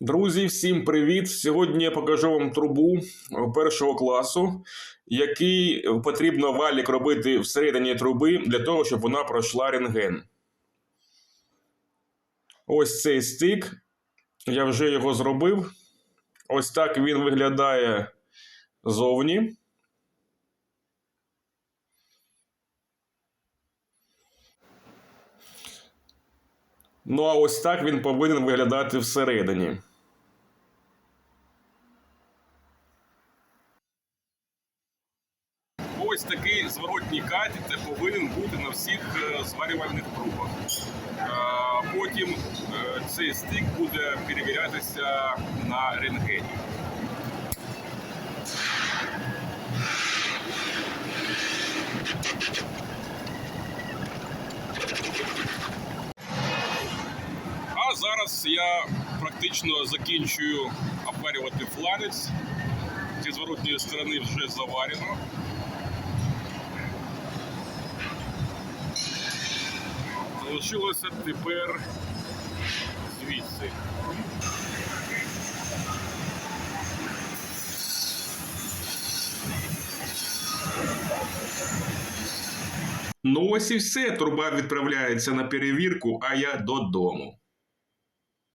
Друзі, всім привіт! Сьогодні я покажу вам трубу першого класу, який потрібно валік робити всередині труби для того, щоб вона пройшла рентген. Ось цей стик. Я вже його зробив. Ось так він виглядає зовні. Ну, а ось так він повинен виглядати всередині. Ось такий зворотній катетер повинен бути на всіх е, зварювальних трубах. Е, Потім е, цей стик буде перевірятися на рентгені. А зараз я практично закінчую обварювати фланець. Зі зворотньої сторони вже заварено. Залишилося тепер звідси. Ну ось і все. Труба відправляється на перевірку, а я додому.